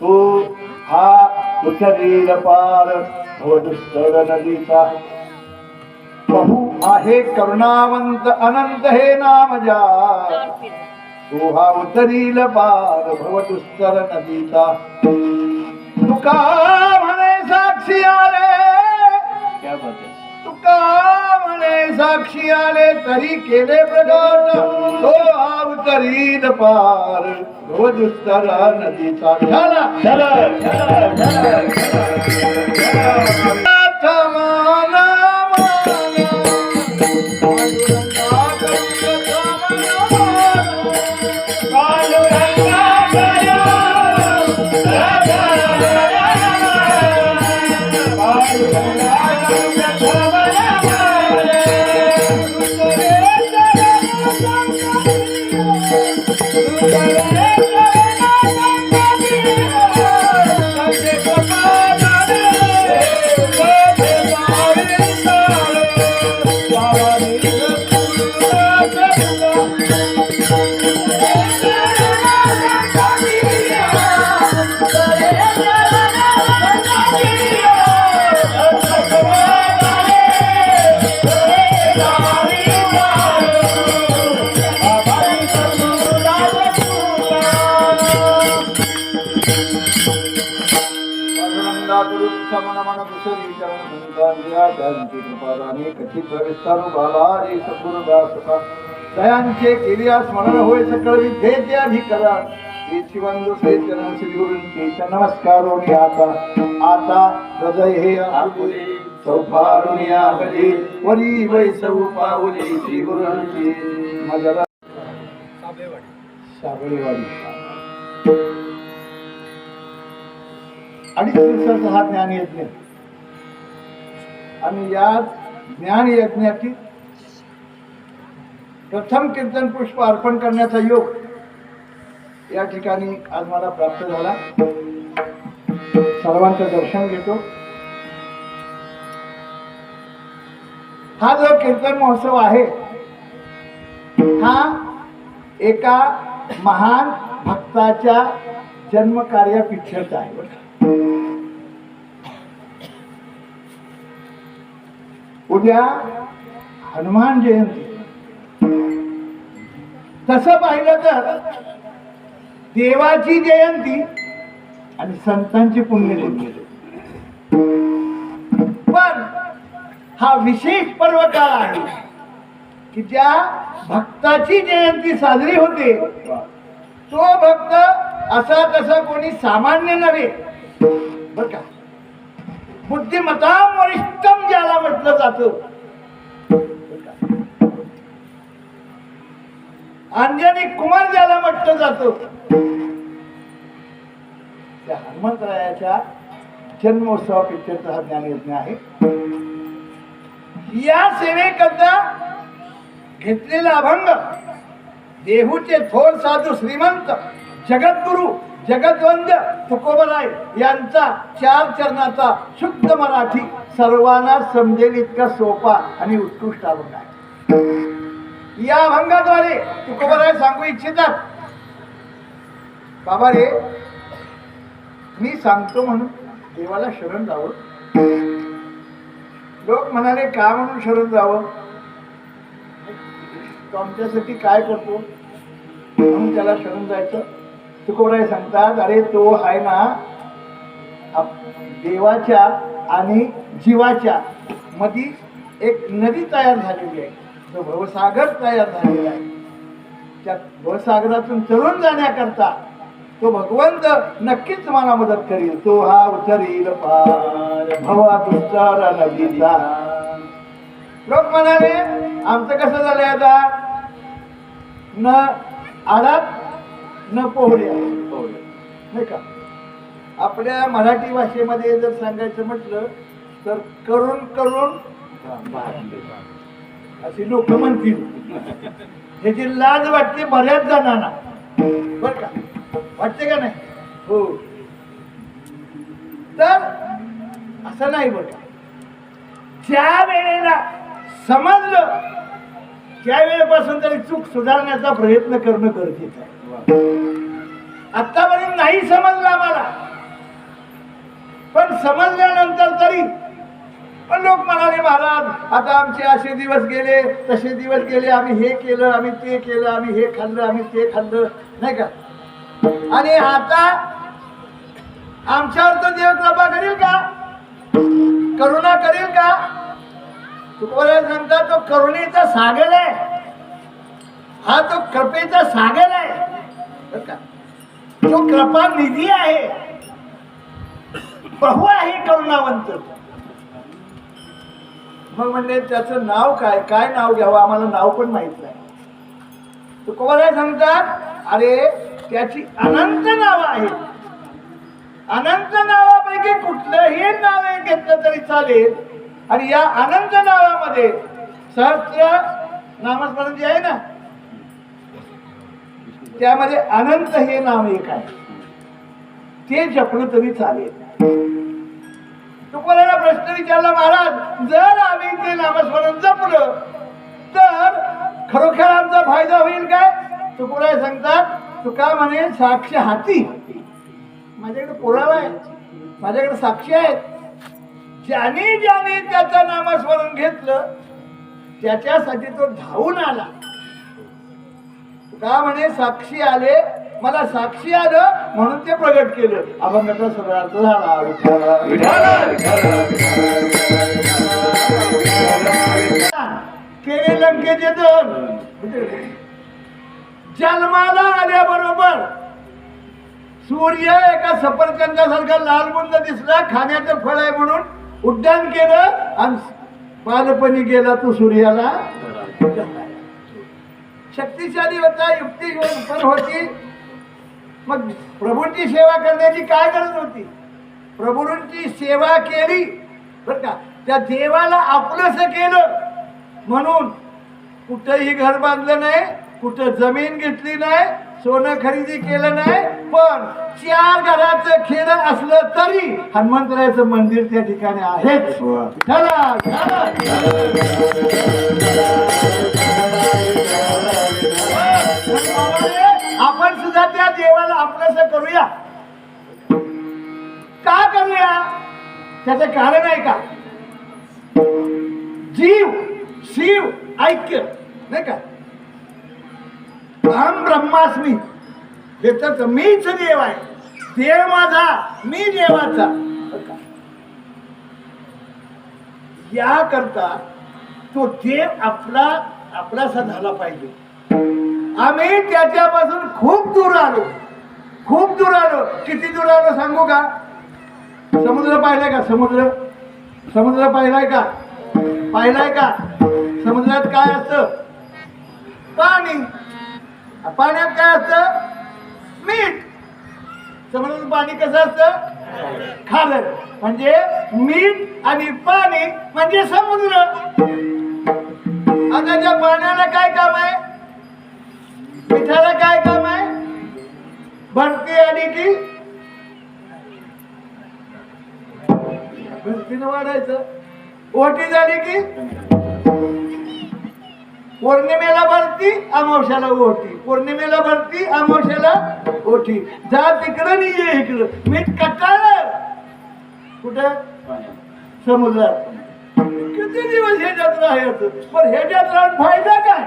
तू हा उचलील पार भवदुस्तर नदीचा बहु आहे करुणावंत अनंत हे? नाम जा तू हा उतरील पार भवदुस्तर नदीचा तुका म्हणे साक्षी आले क्या बात है तुका म्हणे साक्षी आले तरी केले प्रकट तो हा उतरील पार भवदुस्तर दयांचे केलिया स्मरण होय सकळ चरण श्री गुरूंचे नमस्कार आता. आता हृदय हे आपुले सौभारुणी आगली वरी सौ पाऊली श्री गुरूंची. माझ्या साबळेवाडी. अडीच दिवसाचा हा ज्ञान यज्ञ. आणि या ज्ञान यज्ञाची प्रथम कीर्तन पुष्प अर्पण करण्याचा योग या ठिकाणी आज मला प्राप्त झाला. सर्वांचं दर्शन घेतो. हा जो कीर्तन महोत्सव आहे हा एका महान भक्ताच्या जन्म पिक्चरचा आहे. बरं उद्या हनुमान जयंती. तसं पाहिलं तर देवाची जयंती आणि संतांची पुण्यजयंती पण हा विशेष पर्व काळ आहे की ज्या भक्ताची जयंती साजरी होते तो भक्त असा तसा कोणी सामान्य नव्हे. बर का? बुद्धिमता वरिष्ठम ज्याला म्हटलं जातं. अंजनी कुमार ज्याला म्हटलं जात. त्या हनुमंतरायाच्या पिक्चरचा हा ज्ञान यज्ञ आहे. या सेवेकरता घेतलेला अभंग देहूचे थोर साधू श्रीमंत जगद्गुरु जगद्वंद्य तुकोबराय यांचा चार चरणाचा शुद्ध मराठी सर्वांना समजेल इतका सोपा आणि उत्कृष्ट अभंग आहे. या अभंगाद्वारे तुकोबराय सांगू इच्छितात. बाबा रे मी सांगतो म्हणून देवाला शरण जावं लोक म्हणाले का म्हणून शरण जावं तो आमच्यासाठी काय करतो? म्हणून त्याला शरण जायचं. तुकोबराय सांगतात अरे तो आहे ना देवाच्या आणि जीवाच्या मधी एक नदी तयार झालेली आहे. तो भवसागर तयार झालेला आहे. त्या भवसागरातून चढून जाण्याकरता तो भगवंत नक्कीच मला मदत करील. तो हा उतरील पार भवा दुसरा नदीचा. लोक म्हणाले आमचं कसं झालंय आता? न आडात न पोहड्या नाही का? आपल्या मराठी भाषेमध्ये जर सांगायचं म्हटलं तर करून करून अशी लोक म्हणतील. ह्याची लाज वाटते बऱ्याच जणांना. बर का? वाटते का नाही? हो. तर असं नाही बर ज्या वेळेला समजलं त्या वेळेपासून तरी चूक सुधारण्याचा प्रयत्न करणं गरजेचं आहे. आतापर्यंत नाही समजलं आम्हाला. पण समजल्यानंतर तरी पण लोक म्हणाले महाराज आता आमचे असे दिवस गेले तसे दिवस गेले आम्ही हे केलं आम्ही ते केलं आम्ही हे खाल्लं आम्ही ते खाल्लं. नाही का? आणि आता आमच्यावर तो देव कृपा करील का? करुणा करील का? तुकोबराय सांगता तो करुणेचा सागर आहे. हा तो कृपेचा सागर आहे. बरं का तो कृपा निधी आहे. प्रभू आहे करुणावंत. मग म्हणले त्याचं नाव काय? काय नाव घ्यावं? आम्हाला नाव पण माहीत नाही. कोणाला सांगतात? अरे त्याची अनंत नावं आहेत. अनंत नावापैकी कुठलंही नाव घेतलं तरी चालेल. आणि या अनंत नावामध्ये सहस्त्र नामस्मरण जे आहे ना त्यामध्ये अनंत हे नाव एक आहे. ते जपलं तरी चालेल. तुम्हाला प्रश्न विचारला महाराज जर आम्ही ते नामस्मरण जपलं तर खरोखर आमचा फायदा होईल काय? तुकोराय सांगतात तुका म्हणे साक्ष हाती. माझ्याकडे पुरावा आहे. माझ्याकडे साक्षी आहेत. ज्याने ज्याने त्याचं नामस्मरण घेतलं त्याच्यासाठी तो धावून आला. का म्हणे साक्षी आले? मला साक्षी आलं म्हणून ते प्रगट केलं. अभंगाचा सगळा झाला. केले लंकेचे दोन. जन्माला आल्याबरोबर सूर्य एका सफरचंदासारखा लालबुंद दिसला. खाण्याचं फळ आहे म्हणून उड्डाण केलं आणि बालपणी गेला तो सूर्याला. शक्तिशाली होता युक्ती पण होती. मग प्रभूंची सेवा करण्याची काय गरज होती? प्रभूंची सेवा केली. बर का? त्या देवाला आपलंस केलं. म्हणून कुठंही घर बांधलं नाही कुठं जमीन घेतली नाही सोनं खरेदी केलं नाही पण चार घराचं खेळ असलं तरी हनुमंतरायाचं मंदिर त्या ठिकाणी आहेच. चला. आपण सुद्धा त्या देवाला आपलंस करूया. का करूया? त्याचं कारण आहे का? जीव शिव ऐक्य नाही का? अहम ब्रह्मास्मी हे तर मीच देव आहे. देव माझा मी देवाचा. या करता याकरता तो देव आपला आपलासा झाला पाहिजे. आम्ही त्याच्यापासून खूप दूर आलो. खूप दूर आलो. किती दूर आलो सांगू का? समुद्र पाहिलाय का? समुद्र. समुद्र पाहिलाय का? पाहिलाय का? समुद्रात काय असतं? पाणी. पाण्यात काय असतं? मीठ. समुद्रात पाणी कसं असतं? खारट. म्हणजे मीठ आणि पाणी म्हणजे समुद्र. आता त्या पाण्याला काय काम आहे? मिठाला काय काम आहे? भरती आली की? भरतीनं वाढायचं. ओटी झाली की? पौर्णिमेला भरती अमावश्याला ओटी. पौर्णिमेला भरती अमावश्याला ओटी. जा तिकडं नाही ये इकडं. मी कटाळ कुठं? समुद्रात. किती दिवस हे जत्रा आहे पण हे जत्रा फायदा काय?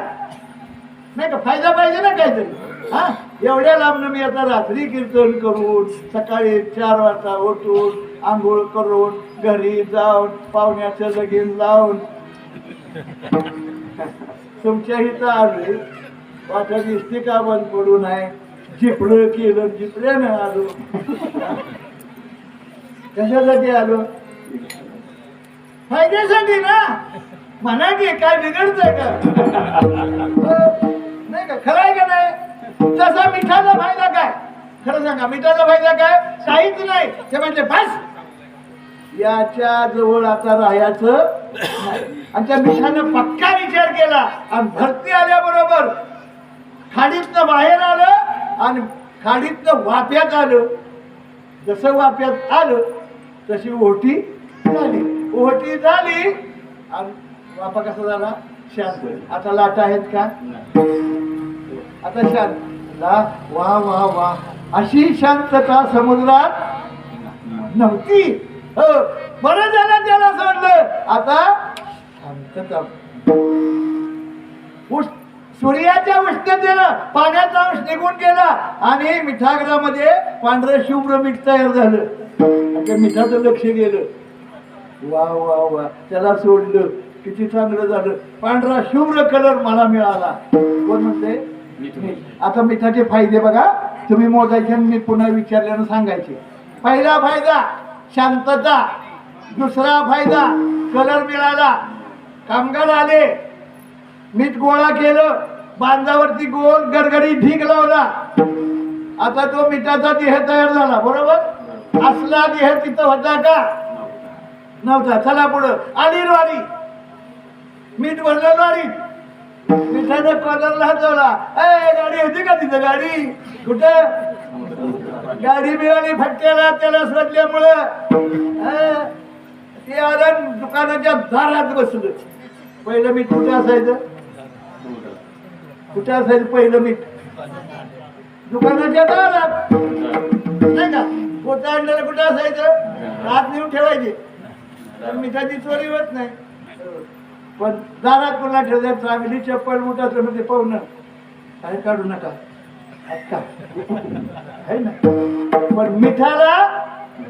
नाही का? फायदा पाहिजे ना काहीतरी. हा? एवढ्या लांबनं मी आता रात्री कीर्तन करून सकाळी चार वाजता उठून आंघोळ करून घरी जाऊन पाहुण्याचं लगीन लावून. तुमच्या इथं आलोय. वाटा दिसते का बंद पडू नये? जिपलं केलं जिपड्यानं आलो. कशासाठी आलो? फायद्यासाठी ना? म्हणा की काय बिघडतंय का? खरं आहे का नाही? तसा मिठाचा फायदा काय? खरं सांगा मिठाचा फायदा काय? काहीच नाही. ते म्हणजे बस. याच्या जवळ आता राहायचं आणि त्या मिठानं पक्का विचार केला. आणि भरती आल्याबरोबर खाडीतनं बाहेर आलं आणि खाडीतनं वाफ्यात आलं. जसं वाफ्यात आलं तशी ओटी झाली. ओटी झाली आणि वापा कसा झाला? शांत. आता लाटा आहेत का? आता शांत. वा वा वा. अशी शांतता समुद्रात नव्हती. हो बरं झालं त्याला सोडलं. आता शांतता. उष्- सूर्याच्या उष्णतेनं पाण्याचा अंश निघून गेला आणि मिठागरामध्ये पांढरं शुभ्र मीठ तयार झालं. त्या मिठाचं लक्ष गेलं. वा वा वा. त्याला सोडलं. किती चांगलं झालं. पांढरा शुभ्र कलर मला मिळाला. कोण म्हणते आता मिठाचे फायदे बघा. तुम्ही मोजायचे मी पुन्हा विचारल्यानं सांगायचे. पहिला फायदा शांतता. दुसरा फायदा कलर मिळाला. कामगार आले. मीठ गोळा केलं. बांधावरती गोल गडगडी ढीक लावला. आता तो मिठाचा देह तयार झाला बरोबर? असला देह तिथं होता का? नव्हता. चला पुढं. आली ज्वारी. मीठ भरलं ज्वारी मिठानं कॉलरला हटवला ए गाडी होती का तिथं गाडी? कुठं? गाडी मिळाली फटक्याला त्याला सोडल्यामुळं. ते आलं दुकानाच्या दारात बसलं. पहिलं मीठ कुठे असायचं? कुठे असायचं पहिलं मीठ? दुकानाच्या दारात. नाही का? पोतं आणलेलं कुठं असायचं? हात नेऊन ठेवायचे. तर मिठाची चोरी होत नाही. पण दारात कोणा ठेवल्या चांगली चप्पल मोठं असलं म्हणजे पाहुणं अरे काढू नका. आता. ना? पण मिठाला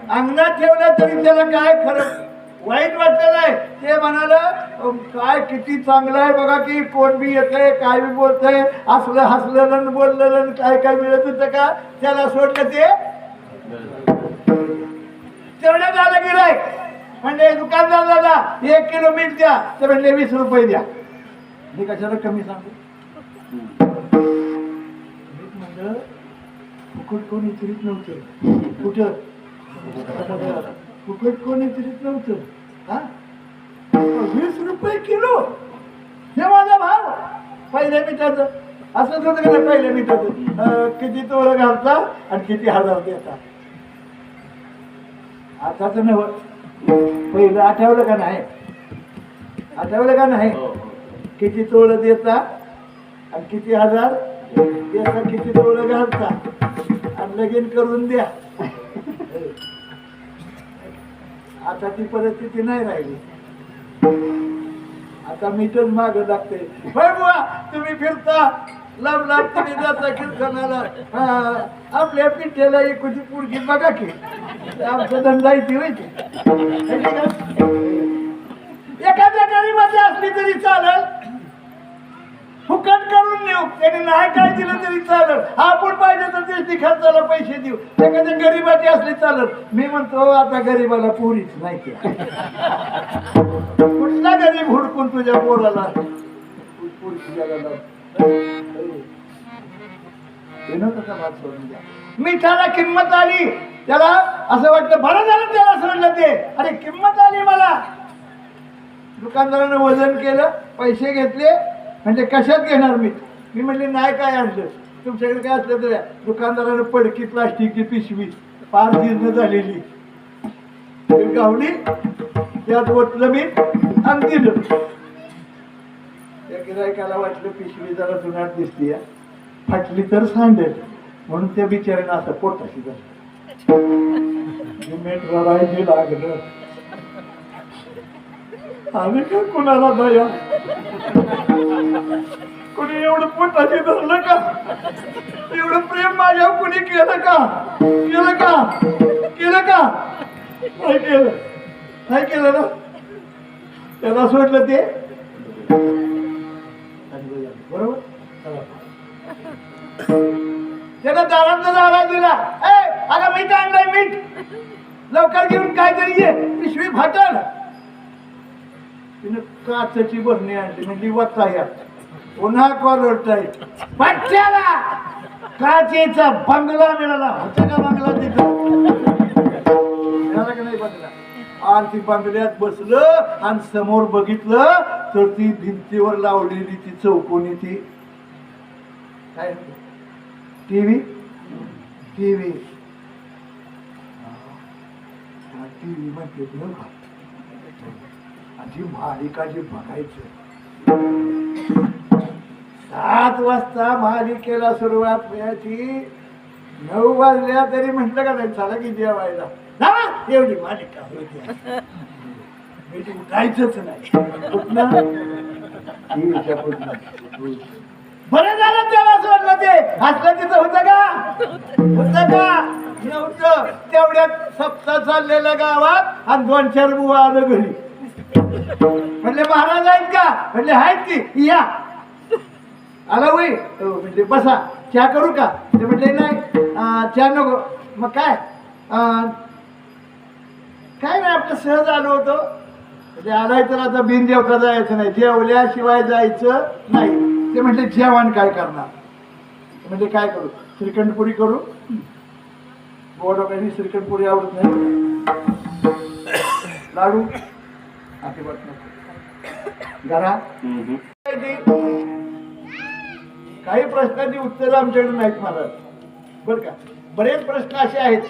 अंगणात ठेवलं तरी त्याला काय खरं? वाईट वाटलं नाही. ते म्हणाल काय किती चांगलं आहे बघा की कोण बी येतंय काय बी बोलतंय हसलं हसलं बोललं काय काय मिळत होतं का? त्याला सोडलं ते. तेवढं झालं गिरायक म्हणजे दुकानदार दादा एक किलो मीठ द्या. तर म्हणजे वीस रुपये द्या. मी कशाला कमी सांगू? मीठ म्हणलं फुकट कोणी तरीच नव्हतं. कुठं? फुकट कोणी तरीच नव्हतं. हा? वीस रुपये किलो? हे माझा भाव. पहिल्या मिठाचं. असंच होतं का पहिल्या मिठाचं? किती तोळ घालता आणि किती हजार देता? आता तर नव पहिलं आठवलं का नाही? आठवलं का नाही? हो, हो. किती तोळ देता आणि किती हजार? देता किती तोळ घालता? आणि लगीन करून द्या. आता ती परिस्थिती नाही राहिली. आता मीठच माग लागते बुवा तुम्ही फिरता. लांब लांब तुम्ही जाता कीर्तनाला. हा, आपल्या पिठ्याला एकुची पुरगी. बघा की. आमचा धंदा इथे एखाद्या गरीबाची असली तरी चालल. फुकट करून नेऊ त्याने नाही काय दिलं तरी चालल. आपण पाहिजे तर त्याची खर्चाला पैसे देऊ. एखाद्या गरीबाची असली चालल. मी म्हणतो आता गरीबाला पोरीच नाही कुठला गरीब हुडकून तुझ्या पोराला पोरी तुझ्या तसा भात सोडून द्या? मिठाला किंमत आली. त्याला असं वाटलं बरं झालं त्याला सोडलं ते. अरे किंमत आली मला. दुकानदारानं वजन केलं पैसे घेतले. म्हणजे कशात घेणार मी? मी म्हणले नाही काय आणलं. तुमच्याकडे काय असलं तर दुकानदारानं पडकी प्लास्टिकची पिशवी फार जीर्ण झालेली. गावली त्यात ओतलं मी आणि दिलं. त्या गिरायकाला वाटलं पिशवी जरा जुनाट दिसते फाटली तर सांडेल. म्हणून त्या बिचाऱ्यानं असं पोटाशी झालं. लागलं. आम्ही काय कुणाला दया? कुणी एवढं पोटाशी धरलं का? एवढं प्रेम माझ्यावर कुणी केलं का? केलं का? केलं का? नाही केलं. नाही केलं ना? त्याला सोडलं ते? बरोबर? चला. त्यानं दारांना दारा दिला. ए अगं मीठ आणलंय मीठ. लवकर घेऊन काय तरी ये. पिशवी फाटल. तिनं काचची बरणी आणली. म्हणजे वत्ता या. पुन्हा कॉल टाईट पट्ट्याला! काचेचा बंगला मिळाला. होता का बंगला तिथं? का नाही बंगला? आणि ती बंगल्यात बसलं आणि समोर बघितलं तर ती भिंतीवर लावलेली ती चौकोनी ती. काय? टीव्ही? टीव्ही. टीव्ही म्हणते तुला का आधी मालिका जे बघायचं. सात वाजता मालिकेला सुरुवात व्हायची. नऊ वाजल्या तरी म्हटलं का नाही चला की जेवायला? एवढी मालिका होती. मी उठायचंच नाही. बरं झालं त्याला सोडलं ते. असलं तिथं होतं का? होतं का? नव्हतं. तेवढ्यात सप्ताह चाललेल्या गावात आणि दोन चार बुवा आलं घरी. म्हणले महाराज आहेत का? म्हणले आहेत की. या. आला होई हो, म्हणले बसा. चहा करू का? ते म्हटले नाही. अं, चहा नको. मग काय? अं, काय नाही आपलं सहज आलो होतो. म्हणजे आलाय तर आता बिन देवता जायचं नाही. जेवल्याशिवाय जायचं नाही. ते म्हटले जेवण काय करणार? म्हणजे काय करू? श्रीखंडपुरी करू? गोड वगैरे श्रीखंडपुरी आवडत नाही. लाडू. अजिबात नको घरा काही प्रश्नांची उत्तरं आमच्याकडे नाहीत महाराज. बरं का? बरेच प्रश्न असे आहेत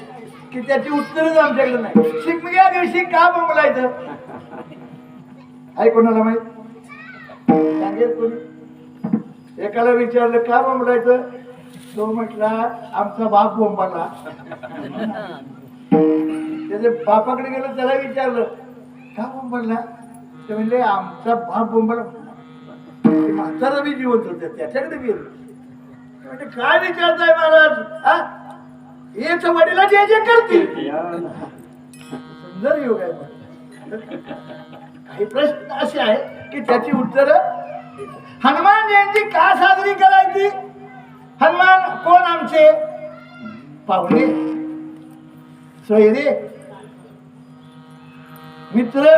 की त्याची उत्तरच आमच्याकडे नाही. शिमग्या दिवशी का बोलायचं आहे कोणाला माहीत? सांगेल कोणी? एकाला विचारलं का बोंबलायचं? तो म्हटला आमचा बाप बोंबाला. त्याच्या बापाकडे गेलं त्याला विचारलं का बोंबलला ते म्हणले आमचा बाप बोंबाला. ते म्हातारा बी जिवंत होत्या त्याच्याकडे गेलो. म्हणजे काय विचारताय महाराज? हा? हेच वडीला जे जे करतील. सुंदर योग आहे. काही प्रश्न असे आहेत की त्याची उत्तरं हनुमान जयंती का साजरी करायची? हनुमान कोण आमचे? पाहुणे. सोयरे. मित्र.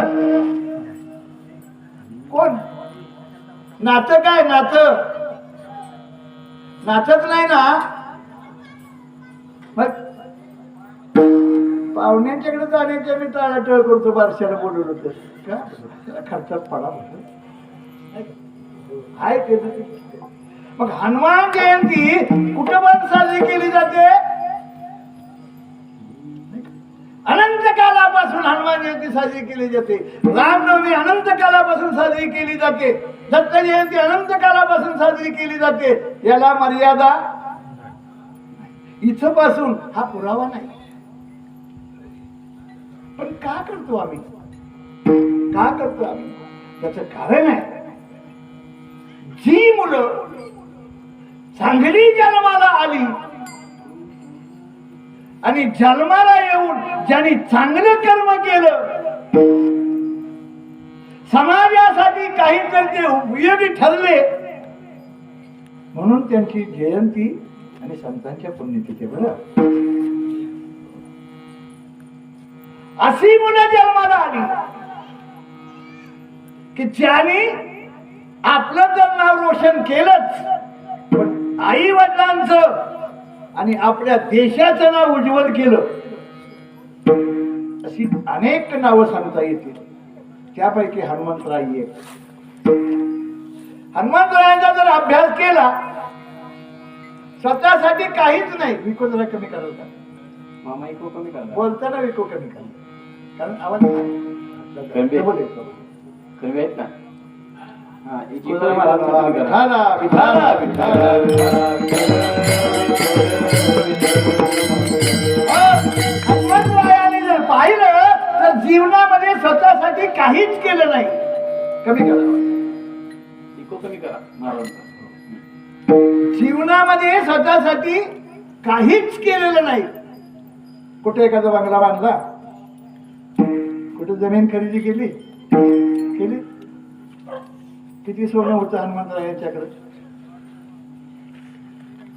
कोण? नातं काय नातं? नाचत नाही ना? मग पाहुण्यांच्याकडे जाण्याच्या मी टाळाटळ करतो बारशाला बोलवलं होतं का? खर्चात पडा म्हणतो आहे ते मग हनुमान जयंती कुठं पण साजरी केली जाते? अनंत कालापासून हनुमान जयंती साजरी केली जाते. रामनवमी अनंत कालापासून साजरी केली जाते. दत्त जयंती अनंत कालापासून साजरी केली जाते. याला मर्यादा? इथं पासून हा पुरावा नाही. पण का करतो आम्ही? का करतो आम्ही? त्याचं कारण आहे जी मुलं चांगली जन्माला आली आणि जन्माला येऊन ज्यांनी चांगलं कर्म केलं समाजासाठी काहीतरी ते उपयोगी ठरले म्हणून त्यांची जयंती आणि संतांच्या पुण्यतिथी बरं. अशी मुलं जन्माला आली की ज्यांनी आपलं जर नाव रोशन केलंच. पण आई वडिलांचं आणि आपल्या देशाचं नाव उज्ज्वल केलं. अशी अनेक नावं सांगता येतील. त्यापैकी हनुमंतराय एक. हनुमंतरायांचा जर अभ्यास केला स्वतःसाठी काहीच नाही विको जरा कमी करायचा मामा इको कमी करा बोलताना विको कमी करा कारण आवाज. कमी आहेत ना? हनुमंतरायाने जर पाहिलं तर जीवनामध्ये स्वतःसाठी काहीच केलं नाही. कमी करा. कमी करा जीवनामध्ये स्वतःसाठी काहीच केलेलं नाही. कुठे एखादा बंगला बांधला? कुठे जमीन खरेदी केली? केली? किती सोनं होतं हनुमंतरायाच्याकडे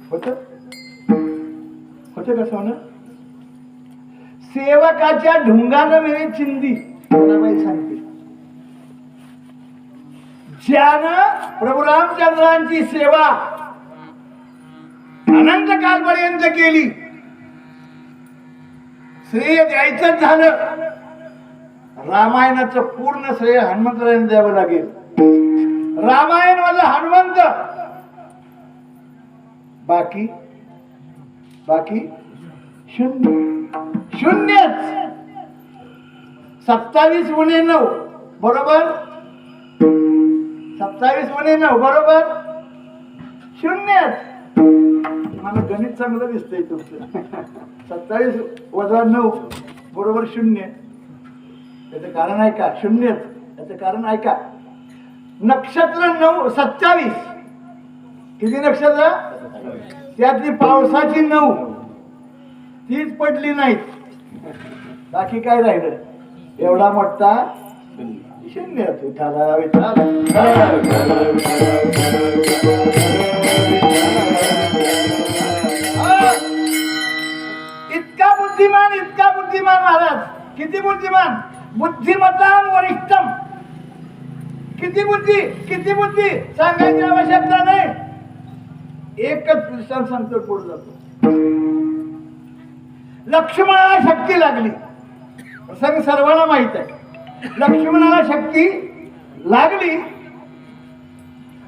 होत? होत का सोनं? सेवकाच्या ढुंगानं मिळे चिंदी. कोणाबाई सांगते. ज्यानं प्रभू रामचंद्रांची सेवा अनंत कालपर्यंत केली श्रेय द्यायचंच झालं. रामायणाचं पूर्ण श्रेय हनुमंतरायने द्यावं लागेल. रामायण म्हणजे हनुमंत। बाकी? बाकी? शून्य। शून्यच। सत्तावीस उणे नऊ बरोबर? सत्तावीस उणे नऊ बरोबर? शून्यच। मला गणित चांगलं दिसतंय तुमचं. सत्तावीस वजा नऊ बरोबर शून्य. त्याचं कारण ऐका शून्यच. त्याचं कारण ऐका नक्षत्र नऊ सत्तावीस. किती नक्षत्र? त्यातली पावसाची नऊ. तीच पडली नाहीत. बाकी काय राहिलं? एवढा मोठा शून्य. विठाला विठाला हो. इतका बुद्धिमान इतका बुद्धिमान महाराज. किती बुद्धिमान? बुद्धिमत्ता वरिष्ठम. किती बुद्धी? किती बुद्धी? सांगायची आवश्यकता नाही. एकच दृष्टांत सांगतो पुढे जातो. लक्ष्मणाला शक्ती लागली. प्रसंग सर्वांना माहीत आहे. लक्ष्मणाला शक्ती लागली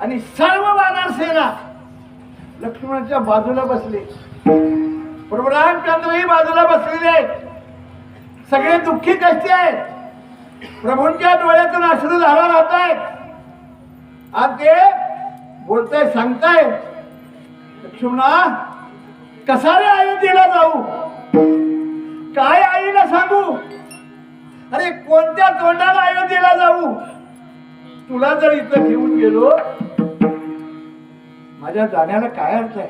आणि सर्व वानर सेना लक्ष्मणाच्या बाजूला बसले. प्रभू रामचंद्रही बाजूला बसलेले आहेत. सगळे दुःखी कष्टी आहेत. प्रभूंच्या डोळ्यातून अश्रू धारा राहत आहेत आज ते बोलताय सांगताय लक्ष्मणा कसा रे अयोध्येला जाऊ? काय आईला सांगू? अरे कोणत्या तोंडाला अयोध्येला जाऊ? तुला जर इथं घेऊन गेलो माझ्या जाण्याला काय अर्थ आहे?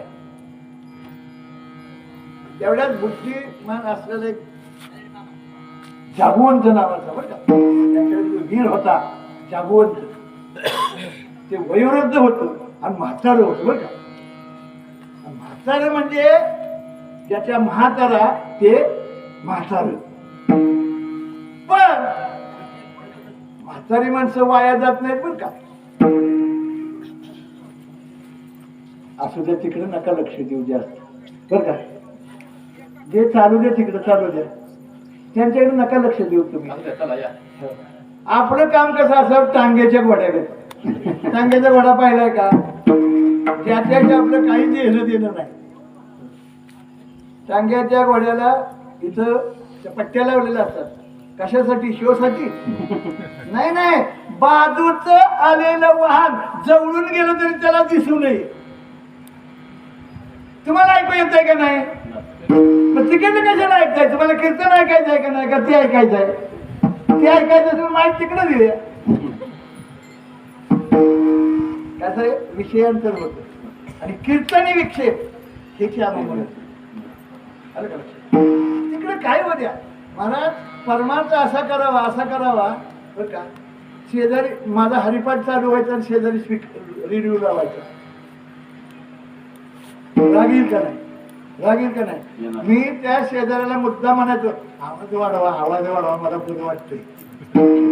तेवढ्याच बुद्धिमान असलेले जागवंत नावाचा बरं का? त्याच्याकडे जो वीर होता जागवंत ते वयोवृद्ध होत आणि म्हातारं होतं बरं का? म्हातार म्हातारं म्हणजे त्याच्या म्हातारा ते म्हातार. पण म्हातारी माणसं वाया जात नाही पण का? असू द्या तिकडे नका लक्ष देऊ जास्त. बरं का? जे चालू द्या तिकडे चालू द्या. त्यांच्याकडे नका लक्ष देऊ तुम्ही. आपलं काम कसं असं टांग्याच्या घोड्याकडे टांग्याचा घोडा पाहिलाय का? त्याच्याशी आपलं काही देणं देणं नाही. टांग्याच्या घोड्याला इथं पट्ट्या लावलेल्या असतात. कशासाठी? शोसाठी? नाही नाही. बाजूच आलेलं वाहन जवळून गेलं तरी त्याला दिसू नये. तुम्हाला ऐकू येत आहे का नाही? मग तिकडे कशाला ऐकायचं? मला कीर्तन ऐकायचं आहे का नाही? का ते ऐकायचं आहे? ते ऐकायचं असेल माहिती तिकडे दिले कसं विषयांतर होत आणि कीर्तनी विक्षेप. हे आम्ही म्हणत आलं का तिकडे काय होत्या महाराज परमार्थ असा करावा असा करावा. बरं का? शेजारी माझा हरिपाठ चालू व्हायचा आणि शेजारी स्पीक रेडिओ लावायचा. लागेल का नाही? येईल का नाही. मी त्या शेजाऱ्याला मुद्दा म्हणायचो आवाज वाढवा आवाज वाढवा मला बरं वाटतंय